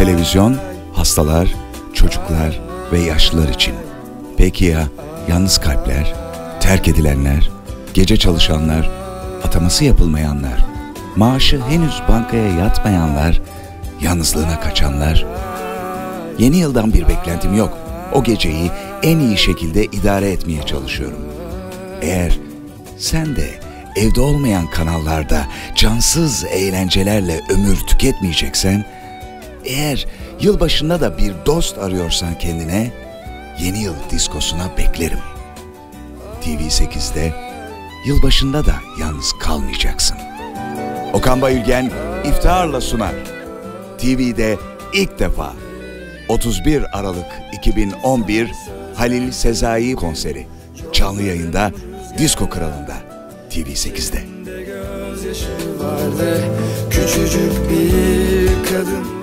televizyon hastalar, çocuklar ve yaşlılar için. Peki ya yalnız kalpler, terk edilenler, gece çalışanlar, ataması yapılmayanlar, maaşı henüz bankaya yatmayanlar, yalnızlığına kaçanlar? Yeni yıldan bir beklentim yok. O geceyi en iyi şekilde idare etmeye çalışıyorum. Eğer sen de evde olmayan kanallarda cansız eğlencelerle ömür tüketmeyeceksen, eğer yılbaşında da bir dost arıyorsan kendine, yeni yıl diskosuna beklerim. TV8'de yılbaşında da yalnız kalmayacaksın. Okan Bayülgen iftiharla sunar. TV'de ilk defa 31 Aralık 2011 Halil Sezai konseri. Canlı yayında Disko Kralı'nda TV8'de. Gözyaşı vardı küçücük bir kadın